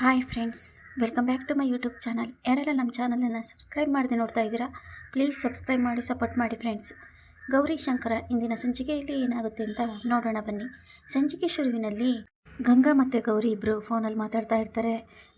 Hi friends, welcome back to my YouTube channel. ಯಾರೆಲ್ಲ ನಮ್ಮ ಚಾನಲನ್ನು ಸಬ್ಸ್ಕ್ರೈಬ್ ಮಾಡದೆ ನೋಡ್ತಾ ಇದ್ದೀರಾ, ಪ್ಲೀಸ್ ಸಬ್ಸ್ಕ್ರೈಬ್ ಮಾಡಿ, ಸಪೋರ್ಟ್ ಮಾಡಿ ಫ್ರೆಂಡ್ಸ್. ಗೌರಿ ಶಂಕರ, ಇಂದಿನ ಸಂಚಿಕೆಯಲ್ಲಿ ಏನಾಗುತ್ತೆ ಅಂತ ನೋಡೋಣ ಬನ್ನಿ. ಸಂಚಿಕೆ ಶುರುವಿನಲ್ಲಿ ಗಂಗಾ ಮತ್ತು ಗೌರಿ ಇಬ್ಬರು ಫೋನಲ್ಲಿ ಮಾತಾಡ್ತಾ ಇರ್ತಾರೆ.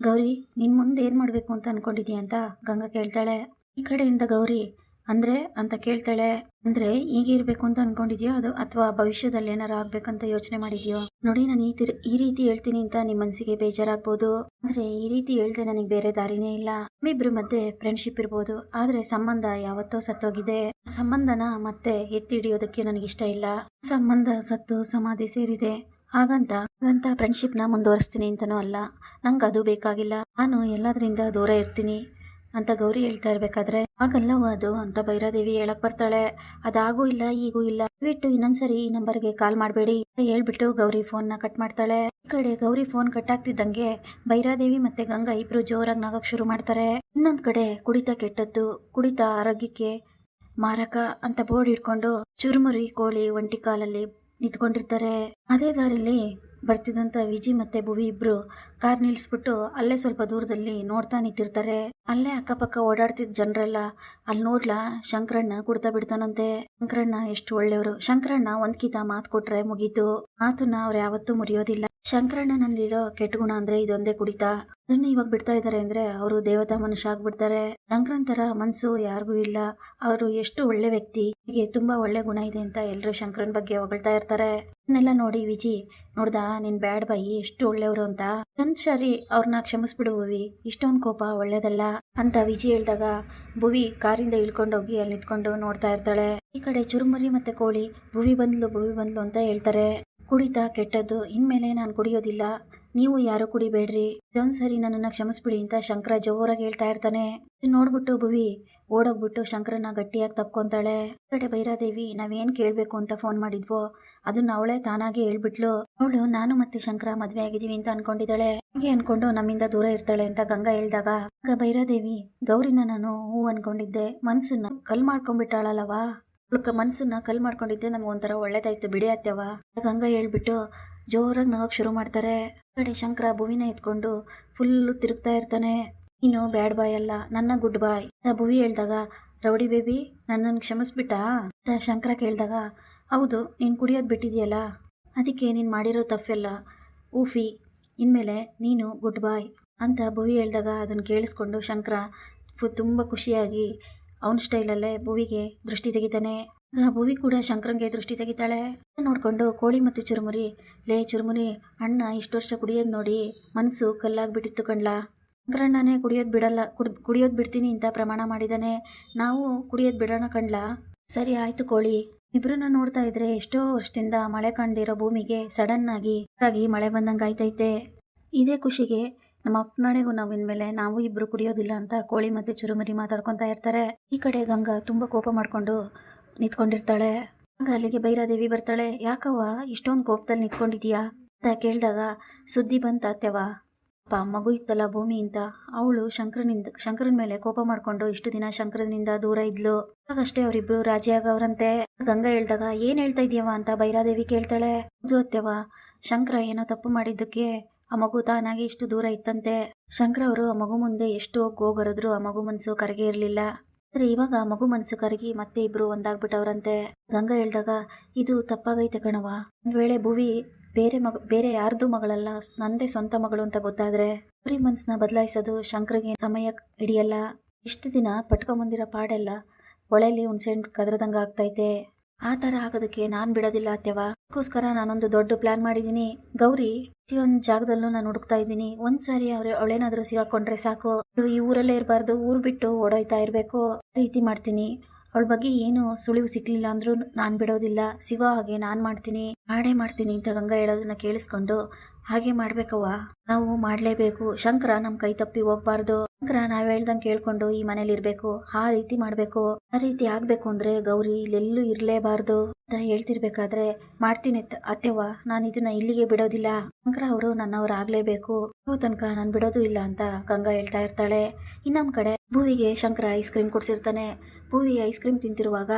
ಗೌರಿ ನಿನ್ನ ಮುಂದೆ ಏನು ಮಾಡಬೇಕು ಅಂತ ಅಂದ್ಕೊಂಡಿದ್ದೀಯ ಅಂತ ಗಂಗಾ ಕೇಳ್ತಾಳೆ. ಈ ಕಡೆಯಿಂದ ಗೌರಿ ಅಂದರೆ ಅಂತ ಕೇಳ್ತಾಳೆ, ಅಂದ್ರೆ ಈಗ ಇರಬೇಕು ಅಂತ ಅನ್ಕೊಂಡಿದ್ಯೋ ಅದು? ಅಥವಾ ಭವಿಷ್ಯದಲ್ಲಿ ಏನಾರು ಆಗ್ಬೇಕಂತ ಯೋಚನೆ ಮಾಡಿದ್ಯೋ? ನೋಡಿ ನಾನು ಈ ತಿರ್, ಈ ರೀತಿ ಹೇಳ್ತೀನಿ ಅಂತ ನಿಮ್ಮ ಮನಸ್ಸಿಗೆ ಬೇಜಾರಾಗ್ಬೋದು. ಅಂದ್ರೆ ಈ ರೀತಿ ಹೇಳ್ದೆ ನನಗೆ ಬೇರೆ ದಾರಿನೇ ಇಲ್ಲ. ನಮ್ಮಿಬ್ರ ಮಧ್ಯೆ ಫ್ರೆಂಡ್ಶಿಪ್ ಇರ್ಬೋದು. ಆದರೆ ಸಂಬಂಧ ಯಾವತ್ತೋ ಸತ್ತೋಗಿದೆ. ಸಂಬಂಧನ ಮತ್ತೆ ಎತ್ತಿ ಹಿಡಿಯೋದಕ್ಕೆ ಇಷ್ಟ ಇಲ್ಲ. ಸಂಬಂಧ ಸತ್ತು ಸಮಾಧಿ ಸೇರಿದೆ. ಹಾಗಂತ ಹಾಗಂತ ನ ಮುಂದುವರಿಸ್ತೀನಿ ಅಂತನೂ ಅಲ್ಲ. ನಂಗೆ ಅದು ಬೇಕಾಗಿಲ್ಲ. ನಾನು ಎಲ್ಲದರಿಂದ ದೂರ ಇರ್ತೀನಿ. ಅಂತ ಗೌರಿ ಹೇಳ್ತಾ ಇರ್ಬೇಕಾದ್ರೆ ಆಗಲ್ಲವ ಅದು ಅಂತ ಭೈರಾದೇವಿ ಹೇಳಕ್ ಬರ್ತಾಳೆ. ಅದಾಗೂ ಇಲ್ಲ, ಈಗೂ ಇಲ್ಲ. ಬಿಟ್ಟು ಇನ್ನೊಂದ್ಸರಿ ಈ ನಂಬರ್ಗೆ ಕಾಲ್ ಮಾಡಬೇಡಿ ಹೇಳ್ಬಿಟ್ಟು ಗೌರಿ ಫೋನ್ನ ಕಟ್ ಮಾಡ್ತಾಳೆ. ಈ ಕಡೆ ಗೌರಿ ಫೋನ್ ಕಟ್ ಆಗ್ತಿದ್ದಂಗೆ ಭೈರಾದೇವಿ ಮತ್ತೆ ಗಂಗಾ ಇಬ್ರು ಜೋರಾಗಿ ನಗಕ್ ಶುರು ಮಾಡ್ತಾರೆ. ಇನ್ನೊಂದ್ ಕಡೆ ಕುಡಿತ ಕೆಟ್ಟದ್ದು, ಕುಡಿತ ಆರೋಗ್ಯಕ್ಕೆ ಮಾರಕ ಅಂತ ಬೋರ್ಡ್ ಇಟ್ಕೊಂಡು ಚುರುಮುರಿ ಕೋಳಿ ಒಂಟಿ ಕಾಲಲ್ಲಿ ನಿಂತ್ಕೊಂಡಿರ್ತಾರೆ. ಅದೇ ದಾರಿಲಿ ಬರ್ತಿದ್ದಂತ ವಿಜಿ ಮತ್ತೆ ಭುವಿ ಇಬ್ರು ಕಾರ್ ನಿಲ್ಸ್ಬಿಟ್ಟು ಅಲ್ಲೇ ಸ್ವಲ್ಪ ದೂರದಲ್ಲಿ ನೋಡ್ತಾ ನಿಂತಿರ್ತಾರೆ. ಅಲ್ಲೇ ಅಕ್ಕಪಕ್ಕ ಓಡಾಡ್ತಿದ್ದ ಜನರೆಲ್ಲ ಅಲ್ಲಿ ನೋಡ್ಲಾ ಶಂಕರಣ್ಣ ಕುಡ್ತಾ ಬಿಡ್ತಾನಂತೆ. ಶಂಕರಣ್ಣ ಎಷ್ಟು ಒಳ್ಳೆಯವರು. ಶಂಕರಣ್ಣ ಒಂದ್ ಕಿತ ಮಾತು ಕೊಟ್ರೆ ಮುಗೀತು. ಮಾತನ್ನ ಅವ್ರು ಯಾವತ್ತೂ ಮುರಿಯೋದಿಲ್ಲ. ಶಂಕರಣ್ಣನಲ್ಲಿರೋ ಕೆಟ್ಟ ಗುಣ ಅಂದ್ರೆ ಇದೊಂದೇ ಕುಡಿತ. ಅದನ್ನ ಇವಾಗ ಬಿಡ್ತಾ ಇದ್ದಾರೆ ಅಂದ್ರೆ ಅವರು ದೇವತಾ ಮನುಷ್ಯ ಆಗ್ಬಿಡ್ತಾರೆ. ಶಂಕರನ್ ತರ ಮನ್ಸು ಯಾರಿಗೂ ಇಲ್ಲ. ಅವರು ಎಷ್ಟು ಒಳ್ಳೆ ವ್ಯಕ್ತಿ, ಹೀಗೆ ತುಂಬಾ ಒಳ್ಳೆ ಗುಣ ಇದೆ ಅಂತ ಎಲ್ಲರೂ ಶಂಕರನ್ ಬಗ್ಗೆ ಹೊಗಳ್ತಾ ಇರ್ತಾರೆ. ಇದನ್ನೆಲ್ಲ ನೋಡಿ ವಿಜಿ, ನೋಡ್ದಾ, ನಿನ್ ಬ್ಯಾಡ್ ಬಾಯಿ, ಎಷ್ಟು ಒಳ್ಳೆಯವರು ಅಂತ. ಒಂದ್ ಸರಿ ಅವ್ರನ್ನ ಕ್ಷಮಿಸ್ಬಿಡು ಭುವಿ, ಇಷ್ಟೊಂದ್ ಕೋಪ ಒಳ್ಳೇದಲ್ಲ ಅಂತ ವಿಜಿ ಹೇಳ್ದಾಗ ಭುವಿ ಕಾರಿಂದ ಇಳ್ಕೊಂಡೋಗಿ ಅಲ್ಲಿ ನಿಂತ್ಕೊಂಡು ನೋಡ್ತಾ ಇರ್ತಾಳೆ. ಈ ಕಡೆ ಚುರುಮುರಿ ಮತ್ತೆ ಕೋಳಿ, ಭುವಿ ಬಂದ್ಲು ಭುವಿ ಬಂದ್ಲು ಅಂತ ಹೇಳ್ತಾರೆ. ಕುಡಿತ ಕೆಟ್ಟದ್ದು, ಇನ್ಮೇಲೆ ನಾನು ಕುಡಿಯೋದಿಲ್ಲ. ನೀವು ಯಾರು ಕುಡಿಬೇಡ್ರಿ. ಇದೊಂದ್ಸರಿ ನನ್ನನ್ನ ಕ್ಷಮಿಸ್ಬಿಡಿ ಅಂತ ಶಂಕರ ಜೋರಾಗಿ ಹೇಳ್ತಾ ಇರ್ತಾನೆ. ನೋಡ್ಬಿಟ್ಟು ಭುವಿ ಓಡೋಗ್ಬಿಟ್ಟು ಶಂಕರನ್ನ ಗಟ್ಟಿಯಾಗಿ ತಪ್ಕೊಂತಾಳೆ. ಕಡೆ ಭೈರಾದೇವಿ ನಾವೇನ್ ಕೇಳ್ಬೇಕು ಅಂತ ಫೋನ್ ಮಾಡಿದ್ವೋ? ಅದನ್ನ ಅವಳೇ ತಾನಾಗೆ ಹೇಳ್ಬಿಟ್ಲು. ಅವಳು, ನಾನು ಮತ್ತೆ ಶಂಕರ ಮದ್ವೆ ಆಗಿದೀವಿ ಅಂತ ಅನ್ಕೊಂಡಿದ್ದಾಳೆ. ಹಾಗೆ ಅನ್ಕೊಂಡು ನಮ್ಮಿಂದ ದೂರ ಇರ್ತಾಳೆ ಅಂತ ಗಂಗಾ ಹೇಳ್ದಾಗ ಆಗ ಭೈರಾದೇವಿ ಗೌರಿನ ನಾನು ಹೂ ಅನ್ಕೊಂಡಿದ್ದೆ. ಮನ್ಸನ್ನ ಕಲ್ ಮಾಡ್ಕೊಂಡ್ಬಿಟ್ಟಾಳಲ್ಲವಾ? ಅವಳ ಮನ್ಸನ್ನ ಕಲ್ ಮಾಡ್ಕೊಂಡಿದ್ದೆ. ನಮ್ಗೆ ಒಂಥರ ಒಳ್ಳೇದಾಯ್ತು. ಬಿಡಿ ಅತ್ಯವ ಗಂಗಾ ಹೇಳ್ಬಿಟ್ಟು ಜೋರಾಗಿ ನಗಕ್ ಶುರು ಮಾಡ್ತಾರೆ. ಕಡೆ ಶಂಕರ ಭುವಿನ ಎತ್ಕೊಂಡು ಫುಲ್ಲು ತಿರುಗ್ತಾ ಇರ್ತಾನೆ. ನೀನು ಬ್ಯಾಡ್ ಬಾಯ್ ಅಲ್ಲ. ನನ್ನ ಗುಡ್ ಬಾಯ್. ಭುವಿ ಹೇಳ್ದಾಗ, ರೌಡಿ ಬೇಬಿ ನನ್ನನ್ನು ಕ್ಷಮಿಸ್ಬಿಟ್ಟ? ಅಂತ ಶಂಕರ ಕೇಳಿದಾಗ, ಹೌದು, ನೀನು ಕುಡಿಯೋದು ಬಿಟ್ಟಿದ್ಯಲ್ಲ. ಅದಕ್ಕೆ ನೀನು ಮಾಡಿರೋ ತಪ್ಪೆಲ್ಲ ಊಫಿ. ಇನ್ಮೇಲೆ ನೀನು ಗುಡ್ ಬಾಯ್. ಅಂತ ಭುವಿ ಹೇಳ್ದಾಗ ಅದನ್ನ ಕೇಳಿಸ್ಕೊಂಡು ಶಂಕರ ಫು, ತುಂಬ ಖುಷಿಯಾಗಿ ಅವನ ಸ್ಟೈಲಲ್ಲೇ ಭುವಿಗೆ ದೃಷ್ಟಿ ತೆಗಿತಾನೆ. ಭೂವಿ ಕೂಡ ಶಂಕರಂಗೆ ದೃಷ್ಟಿ ತೆಗಿತಾಳೆ. ನೋಡ್ಕೊಂಡು ಕೋಳಿ ಮತ್ತು ಚುರುಮುರಿ, ಲೇ ಚುರುಮುರಿ, ಅಣ್ಣ ಇಷ್ಟು ವರ್ಷ ಕುಡಿಯೋದು ನೋಡಿ ಮನಸ್ಸು ಕಲ್ಲಾಗ್ಬಿಟ್ಟಿತ್ತು ಕಣ್ಲಾ. ಶಂಕರಣ್ಣನೇ ಕುಡಿಯೋದು ಬಿಡಲ್ಲ, ಕುಡ್, ಕುಡಿಯೋದು ಬಿಡ್ತೀನಿ ಅಂತ ಪ್ರಮಾಣ ಮಾಡಿದಾನೆ. ನಾವು ಕುಡಿಯೋದು ಬಿಡೋಣ ಕಣ್ಲಾ. ಸರಿ ಆಯ್ತು ಕೋಳಿ. ಇಬ್ಬರನ್ನ ನೋಡ್ತಾ ಇದ್ರೆ ಎಷ್ಟೋ ವರ್ಷದಿಂದ ಮಳೆ ಕಾಣದಿರೋ ಭೂಮಿಗೆ ಸಡನ್ ಆಗಿ ಮಳೆ ಬಂದಂಗೆ ಆಯ್ತೈತೆ ಇದೇ ಖುಷಿಗೆ ನಮ್ಮ ಅಪ್ಪನಾಡೆಗೂ ನಾವು ಇನ್ಮೇಲೆ ನಾವು ಇಬ್ರು ಕುಡಿಯೋದಿಲ್ಲ ಅಂತ ಕೋಳಿ ಮತ್ತೆ ಚುರುಮುರಿ ಮಾತಾಡ್ಕೊತಾ ಇರ್ತಾರೆ. ಈ ಕಡೆ ಗಂಗಾ ತುಂಬಾ ಕೋಪ ಮಾಡ್ಕೊಂಡು ನಿಂತ್ಕೊಂಡಿರ್ತಾಳೆ. ಆಗ ಅಲ್ಲಿಗೆ ಭೈರಾದೇವಿ ಬರ್ತಾಳೆ. ಯಾಕವ್ವ, ಇಷ್ಟೊಂದು ಕೋಪದಲ್ಲಿ ನಿಂತ್ಕೊಂಡಿದ್ಯಾ ಅಂತ ಕೇಳಿದಾಗ, ಸುದ್ದಿ ಬಂತ ಅತ್ತೆವ ಅಪ್ಪ, ಮಗು ಇತ್ತಲ್ಲ ಭೂಮಿ ಅಂತ. ಅವಳು ಶಂಕರನಿಂದ, ಶಂಕರನ ಮೇಲೆ ಕೋಪ ಮಾಡ್ಕೊಂಡು ಇಷ್ಟು ದಿನ ಶಂಕರನಿಂದ ದೂರ ಇದ್ಲು. ಆಗಷ್ಟೇ ಅವರಿಬ್ರು ರಾಜಿ ಆಗವ್ರಂತೆ. ಗಂಗಾ ಹೇಳ್ದಾಗ, ಏನ್ ಹೇಳ್ತಾ ಇದೀಯವ ಅಂತ ಬೈರಾದೇವಿ ಕೇಳ್ತಾಳೆ. ಹೌದು ಅತ್ತೆವ ಶಂಕರ ಏನೋ ತಪ್ಪು ಮಾಡಿದ್ದಕ್ಕೆ ಆ ಮಗು ತಾನಾಗಿ ಇಷ್ಟು ದೂರ ಇತ್ತಂತೆ. ಶಂಕರ್ ಅವರು ಆ ಮಗು ಮುಂದೆ ಎಷ್ಟು ಹೋಗರಿದ್ರು ಆ ಮಗು ಮನಸ್ಸು ಕರಗೆ ಇರಲಿಲ್ಲ. ಆದ್ರೆ ಇವಾಗ ಮಗು ಮನಸ್ಸು ಕರಗಿ ಮತ್ತೆ ಇಬ್ರು ಒಂದಾಗ್ಬಿಟ್ಟವ್ರಂತೆ. ಗಂಗಾ ಹೇಳ್ದಾಗ, ಇದು ತಪ್ಪಾಗೈತೆ ಕಣವ ಒಂದ್ ವೇಳೆ ಭುವಿ ಬೇರೆ ಮಗ, ಬೇರೆ ಯಾರ್ದು ಮಗಳಲ್ಲ, ನಂದೇ ಸ್ವಂತ ಮಗಳು ಅಂತ ಗೊತ್ತಾದ್ರೆ ಅವ್ರಿ ಮನ್ಸನ್ನ ಬದಲಾಯಿಸೋದು ಶಂಕರ್ಗೆ ಸಮಯ ಹಿಡಿಯಲ್ಲ. ಇಷ್ಟು ದಿನ ಪಟ್ಕೊಂಬಂದಿರೋ ಪಾಡೆಲ್ಲ ಒಳೆಲಿ ಸೆಂಡ್ ಕದ್ರದಂಗ ಆಗ್ತೈತೆ ಆ ಥರ ಆಗೋದಕ್ಕೆ ನಾನು ಬಿಡೋದಿಲ್ಲ ಅತ್ಯವ ಅದಕ್ಕೋಸ್ಕರ ನಾನೊಂದು ದೊಡ್ಡ ಪ್ಲಾನ್ ಮಾಡಿದ್ದೀನಿ. ಗೌರಿ, ಪ್ರತಿಯೊಂದು ಜಾಗದಲ್ಲೂ ನಾನು ಹುಡುಕ್ತಾ ಇದ್ದೀನಿ. ಒಂದ್ಸಾರಿ ಅವ್ರ ಅವಳೇನಾದ್ರೂ ಸಿಗಾಕೊಂಡ್ರೆ ಸಾಕು. ಈ ಊರಲ್ಲೇ ಇರಬಾರ್ದು. ಊರು ಬಿಟ್ಟು ಓಡೋಯ್ತಾ ಇರಬೇಕು. ರೀತಿ ಮಾಡ್ತೀನಿ. ಅವಳ ಬಗ್ಗೆ ಏನು ಸುಳಿವು ಸಿಕ್ಲಿಲ್ಲ ಅಂದ್ರೂ ನಾನು ಬಿಡೋದಿಲ್ಲ. ಸಿಗೋ ಹಾಗೆ ನಾನು ಮಾಡ್ತೀನಿ. ಮಾಡೇ ಮಾಡ್ತೀನಿ ಅಂತ ಗಂಗಾ ಹೇಳೋದನ್ನ ಕೇಳಿಸ್ಕೊಂಡು, ಹಾಗೆ ಮಾಡ್ಬೇಕವ್ವ. ನಾವು ಮಾಡಲೇಬೇಕು. ಶಂಕರ ನಮ್ಮ ಕೈ ತಪ್ಪಿ ಹೋಗ್ಬಾರ್ದು. ಶಂಕರ ನಾವ್ ಹೇಳ್ದಂಗೆ ಕೇಳ್ಕೊಂಡು ಈ ಮನೇಲಿ ಇರ್ಬೇಕು. ಆ ರೀತಿ ಮಾಡ್ಬೇಕು. ಆ ರೀತಿ ಆಗ್ಬೇಕು ಅಂದ್ರೆ ಗೌರಿ ಇಲ್ಲೆಲ್ಲೂ ಇರ್ಲೇಬಾರ್ದು ಅಂತ ಹೇಳ್ತಿರ್ಬೇಕಾದ್ರೆ, ಮಾಡ್ತೀನಿ ಅತ್ತ- ಅತ್ತೆವ್ವ, ನಾನು ಇದನ್ನ ಇಲ್ಲಿಗೆ ಬಿಡೋದಿಲ್ಲ. ಶಂಕರ ಅವರು ನನ್ನವ್ರು ಆಗ್ಲೇಬೇಕು. ತನಕ ನಾನು ಬಿಡೋದು ಇಲ್ಲ ಅಂತ ಗಂಗಾ ಹೇಳ್ತಾ ಇರ್ತಾಳೆ. ಇನ್ನೊಂದ್ ಕಡೆ ಭೂವಿಗೆ ಶಂಕರ ಐಸ್ ಕ್ರೀಮ್ ಕೊಡ್ಸಿರ್ತಾನೆ. ಭೂವಿ ಐಸ್ ಕ್ರೀಮ್ ತಿಂತಿರುವಾಗ,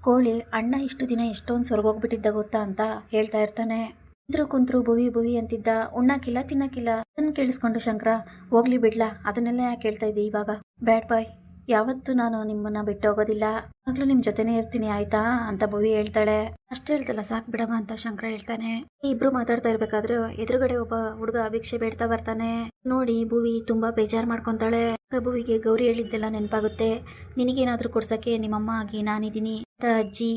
ಕೋಳಿ, ಅಣ್ಣ ಇಷ್ಟು ದಿನ ಎಷ್ಟೊಂದು ಸೊರಗೋಗ್ಬಿಟ್ಟಿದ್ದ ಗೊತ್ತಾ? ಅಂತ ಹೇಳ್ತಾ ಇರ್ತಾನೆ. ಕುಂತ್ರು ಕುಂತ್ರು ಭುವಿ ಭುವಿ ಅಂತಿದ್ದ ಉಣ್ಣಕ್ಕಿಲ್ಲ ತಿನ್ನಕ್ಕಿಲ್ಲ ಅದನ್ನ ಕೇಳಿಸ್ಕೊಂಡು ಶಂಕರ, ಹೋಗ್ಲಿ ಬಿಡ್ಲಾ, ಅದನ್ನೆಲ್ಲ ಯಾಕೆ ಹೇಳ್ತಾ ಇದ್ದೆ ಇವಾಗ? Bad boy. ಯಾವತ್ತೂ ನಾನು ನಿಮ್ಮನ್ನ ಬಿಟ್ಟು ಹೋಗೋದಿಲ್ಲ ಆಗ್ಲೂ ನಿಮ್ ಜೊತೆನೇ ಇರ್ತೀನಿ, ಆಯ್ತಾ? ಅಂತ ಭುವಿ ಹೇಳ್ತಾಳೆ. ಅಷ್ಟೇ ಹೇಳ್ತಲ್ಲ, ಸಾಕ್ ಬಿಡಮ್ಮ ಅಂತ ಶಂಕರ ಹೇಳ್ತಾನೆ. ಇಬ್ರು ಮಾತಾಡ್ತಾ ಇರ್ಬೇಕಾದ್ರೆ ಎದುರುಗಡೆ ಒಬ್ಬ ಹುಡುಗ ಅಭಿಕ್ಷೆ ಬೇಡ್ತಾ ಬರ್ತಾನೆ. ನೋಡಿ, ಭುವಿ ತುಂಬಾ ಬೇಜಾರ್ ಮಾಡ್ಕೊಂತಾಳೆ. ಭುವಿಗೆ ಗೌರಿ ಹೇಳಿದ್ದೆಲ್ಲ ನೆನಪಾಗುತ್ತೆ. ನಿನಗೇನಾದ್ರೂ ಕೊಡ್ಸಕ್ಕೆ ನಿಮ್ಮಮ್ಮ ಆಗಿ ನಾನಿದ್ದೀನಿ ಅಜ್ಜಿ,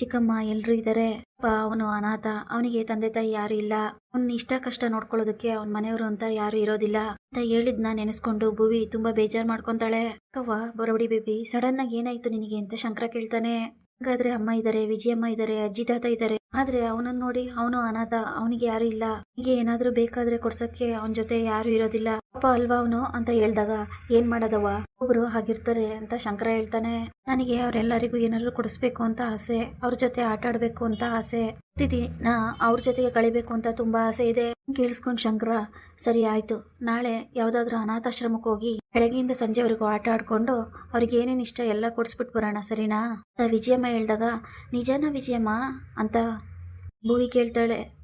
ಚಿಕ್ಕಮ್ಮ ಎಲ್ರು ಇದ್ದಾರೆ ಅವನು ಅನಾಥ. ಅವನಿಗೆ ತಂದೆ ತಾಯಿ ಯಾರು ಇಲ್ಲ. ಅವ್ನ ಇಷ್ಟ ಕಷ್ಟ ನೋಡ್ಕೊಳ್ಳೋದಕ್ಕೆ ಅವನ ಮನೆಯವರು ಅಂತ ಯಾರು ಇರೋದಿಲ್ಲ ಅಂತ ಹೇಳಿದ್ನ ನೆನೆಸ್ಕೊಂಡು ಭುವಿ ತುಂಬಾ ಬೇಜಾರ್ ಮಾಡ್ಕೊಂತಾಳೆ. ಕವ್ವ ಬರೋಡಿ ಬೇಬಿ. ಸಡನ್ ಆಗಿ ಏನಾಯ್ತು ನಿನಗೆ ಅಂತ ಶಂಕರ ಕೇಳ್ತಾನೆ. ಹಾಗಾದ್ರೆ ಅಮ್ಮ ಇದ್ದಾರೆ ವಿಜಯಮ್ಮ ಇದ್ದಾರೆ ಅಜ್ಜಿ ತಾತ ಇದ್ದಾರೆ ಆದ್ರೆ ಅವನನ್ನ ನೋಡಿ ಅವನು ಅನಾಥ, ಅವನಿಗೆ ಯಾರು ಇಲ್ಲ. ಹೀಗೆ ಏನಾದ್ರೂ ಬೇಕಾದ್ರೆ ಕೊಡ್ಸಕ್ಕೆ ಅವನ ಜೊತೆ ಯಾರು ಇರೋದಿಲ್ಲ. ಪಾಪ ಅಲ್ವಾ ಅವನು ಅಂತ ಹೇಳ್ದಾಗ, ಏನ್ ಮಾಡದವ ಒಬ್ರು ಹಾಗಿರ್ತಾರೆ ಅಂತ ಶಂಕರ ಹೇಳ್ತಾನೆ. ನನಗೆ ಅವರೆಲ್ಲರಿಗೂ ಏನಾದ್ರು ಕೊಡಿಸ್ಬೇಕು ಅಂತ ಆಸೆ, ಅವ್ರ ಜೊತೆ ಆಟ ಆಡ್ಬೇಕು ಅಂತ ಆಸೆ. ಪ್ರತಿದಿನ ಅವ್ರ ಜೊತೆಗೆ ಕಳಿಬೇಕು ಅಂತ ತುಂಬಾ ಆಸೆ ಇದೆ. ಕೇಳಿಸ್ಕೊಂಡ್ ಶಂಕರ, ಸರಿ ಆಯ್ತು, ನಾಳೆ ಯಾವ್ದಾದ್ರು ಅನಾಥಾಶ್ರಮಕ್ಕೆ ಹೋಗಿ ಬೆಳಗ್ಗೆಯಿಂದ ಸಂಜೆವರೆಗೂ ಆಟ ಆಡ್ಕೊಂಡು ಅವ್ರಿಗೆ ಏನೇನು ಇಷ್ಟ ಎಲ್ಲ ಕೊಡಿಸ್ಬಿಟ್ಟು ಬರೋಣ, ಸರಿನಾ? ವಿಜಯಮ್ಮ ಹೇಳ್ದಾಗ, ನಿಜಾನ ವಿಜಯಮ್ಮ? ಅಂತ ಭೂವಿ ಕೇಳ್ತಾಳೆ.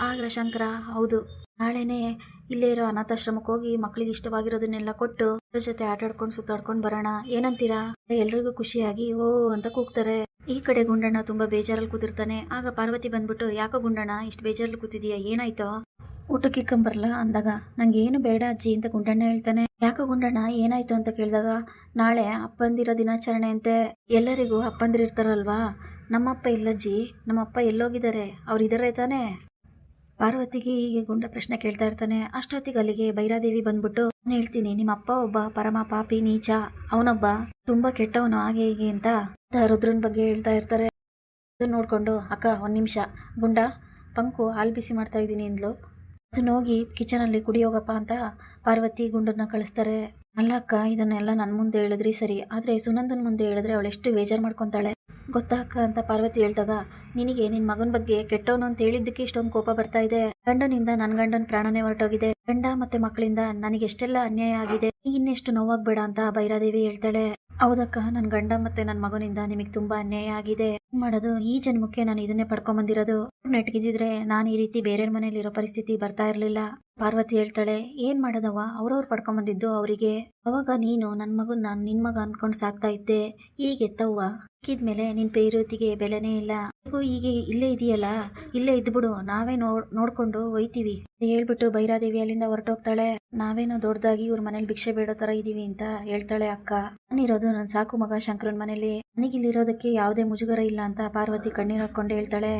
ಆಗ ಶಂಕರ ಹೌದು. ನಾಳೆನೆ ಇಲ್ಲೇ ಇರೋ ಅನಾಥಾಶ್ರಮಕ್ಕೆ ಹೋಗಿ ಮಕ್ಕಳಿಗೆ ಇಷ್ಟವಾಗಿರೋದನ್ನೆಲ್ಲ ಕೊಟ್ಟು ಅದ್ರ ಜೊತೆ ಆಟ ಆಡ್ಕೊಂಡು ಸುತ್ತಾಡ್ಕೊಂಡು ಬರೋಣ. ಏನಂತೀರಾ? ಎಲ್ರಿಗೂ ಖುಷಿಯಾಗಿ, ಓ ಅಂತ ಕೂಗ್ತಾರೆ. ಈ ಕಡೆ ಗುಂಡಣ್ಣ ತುಂಬಾ ಬೇಜಾರಲ್ಲಿ ಕೂತಿರ್ತಾನೆ. ಆಗ ಪಾರ್ವತಿ ಬಂದ್ಬಿಟ್ಟು, ಯಾಕೋ ಗುಂಡಣ್ಣ, ಇಷ್ಟು ಬೇಜಾರಲ್ಲಿ ಕೂತಿದೀಯಾ? ಏನಾಯ್ತೋ? ಊಟಕ್ಕೆ ಇಕ್ಕಂಬರ್ಲ ಅಂದಾಗ, ನಂಗೆ ಏನು ಬೇಡ ಅಜ್ಜಿ ಅಂತ ಗುಂಡಣ್ಣ ಹೇಳ್ತಾನೆ. ಯಾಕೋ ಗುಂಡಣ್ಣ, ಏನಾಯ್ತು? ಅಂತ ಕೇಳಿದಾಗ, ನಾಳೆ ಅಪ್ಪಂದಿರ ದಿನಾಚರಣೆ ಅಂತೆ ಎಲ್ಲರಿಗೂ ಅಪ್ಪಂದಿರು ಇರ್ತಾರಲ್ವಾ ನಮ್ಮಪ್ಪ ಇಲ್ಲಜ್ಜಿ ನಮ್ಮಪ್ಪ ಎಲ್ಲೋಗಿದ್ದಾರೆ. ಅವ್ರು ಇದಾರೆ ತಾನೇ? ಪಾರ್ವತಿಗೆ ಹೀಗೆ ಗುಂಡ ಪ್ರಶ್ನೆ ಕೇಳ್ತಾ ಇರ್ತಾನೆ. ಅಷ್ಟೊತ್ತಿಗೆ ಅಲ್ಲಿಗೆ ಭೈರಾದೇವಿ ಬಂದ್ಬಿಟ್ಟು ಹೇಳ್ತೀನಿ, ನಿಮ್ಮ ಅಪ್ಪ ಒಬ್ಬ ಪರಮ ಪಾಪಿ, ನೀಚ. ಅವನೊಬ್ಬ ತುಂಬಾ ಕೆಟ್ಟವನು, ಹಾಗೆ ಹೀಗೆ ಅಂತ ರುದ್ರನ್ ಬಗ್ಗೆ ಹೇಳ್ತಾ ಇರ್ತಾರೆ. ಅದನ್ನ ನೋಡ್ಕೊಂಡು, ಅಕ್ಕ, ಒಂದ್ ನಿಮಿಷ. ಗುಂಡ, ಪಂಕು ಹಾಲು ಬಿಸಿ ಮಾಡ್ತಾ ಇದ್ದೀನಿ ಅಂದ್ಲು. ಅದನ್ನ ಹೋಗಿ ಕಿಚನ್ ಅಲ್ಲಿ ಕುಡಿಯೋಗಪ್ಪ ಅಂತ ಪಾರ್ವತಿ ಗುಂಡನ್ನ ಕಳಿಸ್ತಾರೆ. ಅಲ್ಲ ಅಕ್ಕ, ಇದನ್ನೆಲ್ಲ ನನ್ನ ಮುಂದೆ ಹೇಳಿದ್ರಿ ಸರಿ. ಆದ್ರೆ ಸುನಂದನ್ ಮುಂದೆ ಹೇಳಿದ್ರೆ ಅವಳೆಷ್ಟು ಬೇಜಾರು ಮಾಡ್ಕೊಂತಾಳೆ. ಗೊತ್ತಾ ಅಕ್ಕ ಅಂತ ಪಾರ್ವತಿ ಹೇಳ್ದಾಗ, ನಿನಗೆ ನಿನ್ ಮಗನ ಬಗ್ಗೆ ಕೆಟ್ಟವನು ಅಂತ ಹೇಳಿದ್ದಕ್ಕೆ ಇಷ್ಟೊಂದು ಕೋಪ ಬರ್ತಾ ಇದೆ. ಗಂಡನಿಂದ ನನ್ ಗಂಡನ ಪ್ರಾಣನೇ ಹೊರಟೋಗಿದೆ. ಗಂಡ ಮತ್ತೆ ಮಕ್ಕಳಿಂದ ನನಗೆ ಎಷ್ಟೆಲ್ಲ ಅನ್ಯಾಯ ಆಗಿದೆ. ಇನ್ನೆಷ್ಟು ನೋವಾಗ್ಬೇಡ ಅಂತ ಭೈರಾದೇವಿ ಹೇಳ್ತಾಳೆ. ಹೌದಕ್ಕ, ನನ್ ಗಂಡ ಮತ್ತೆ ನನ್ ಮಗನಿಂದ ನಿಮಗೆ ತುಂಬಾ ಅನ್ಯಾಯ ಆಗಿದೆ. ಮಾಡೋದು? ಈ ಜನ್ಮಕ್ಕೆ ನಾನು ಇದನ್ನೇ ಪಡ್ಕೊಂಡ್ ಬಂದಿರೋದು. ನೆಟ್ಗಿದ್ರೆ ನಾನು ಈ ರೀತಿ ಬೇರೆ ಮನೇಲಿ ಇರೋ ಪರಿಸ್ಥಿತಿ ಬರ್ತಾ ಇರ್ಲಿಲ್ಲ. ಪಾರ್ವತಿ ಹೇಳ್ತಾಳೆ, ಏನ್ ಮಾಡೋದವ್ವ? ಅವ್ರವ್ರು ಪಡ್ಕೊಂಡ್ ಬಂದಿದ್ದು ಅವರಿಗೆ. ಅವಾಗ ನೀನು ನನ್ ಮಗನ್, ನಾನ್ ನಿನ್ ಮಗ ಅನ್ಕೊಂಡ್ ಸಾಕ್ತಾ ಇದ್ದೆ. ಈಗ ಎತ್ತವ್ವ? ಇಕ್ಕಿದ್ಮೇಲೆ ನಿನ್ ಪೇರುತಿಗೆ ಬೆಲೆನೇ ಇಲ್ಲ. ಈಗ ಇಲ್ಲೇ ಇದೆಯಲ್ಲ? ಇಲ್ಲೇ ಇದ್ಬಿಡು. ನಾವೇ ನೋಡ್ ನೋಡ್ಕೊಂಡು ಒಯ್ತೀವಿ. ಹೇಳ್ಬಿಟ್ಟು ಭೈರಾದೇವಿ ಅಲ್ಲಿಂದ ಹೊರಟೋಗ್ತಾಳೆ. ನಾವೇನೋ ದೊಡ್ಡದಾಗಿ ಇವ್ರ ಮನೇಲಿ ಭಿಕ್ಷೆ ಬೇಡೋ ತರ ಇದೀವಿ ಅಂತ ಹೇಳ್ತಾಳೆ ಅಕ್ಕ. ನಾನಿರೋದು ನನ್ನ ಸಾಕು ಮಗ ಶಂಕರನ್ ಮನೇಲಿ. ನನಗಿಲ್ಲಿರೋದಕ್ಕೆ ಯಾವುದೇ ಮುಜುಗರ ಇಲ್ಲ ಅಂತ ಪಾರ್ವತಿ ಕಣ್ಣೀರ್ ಹಾಕೊಂಡು ಹೇಳ್ತಾಳೆ.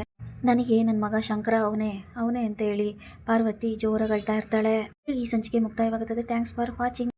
ನನಗೆ ನನ್ನ ಮಗ ಶಂಕರ ಅವನೇ ಅವನೇ ಅಂತ ಹೇಳಿ ಪಾರ್ವತಿ ಜೋರಾಗಳ್ತಾ ಇರ್ತಾಳೆ. ಈ ಸಂಚಿಕೆ ಮುಕ್ತಾಯವಾಗುತ್ತದೆ. Thanks for watching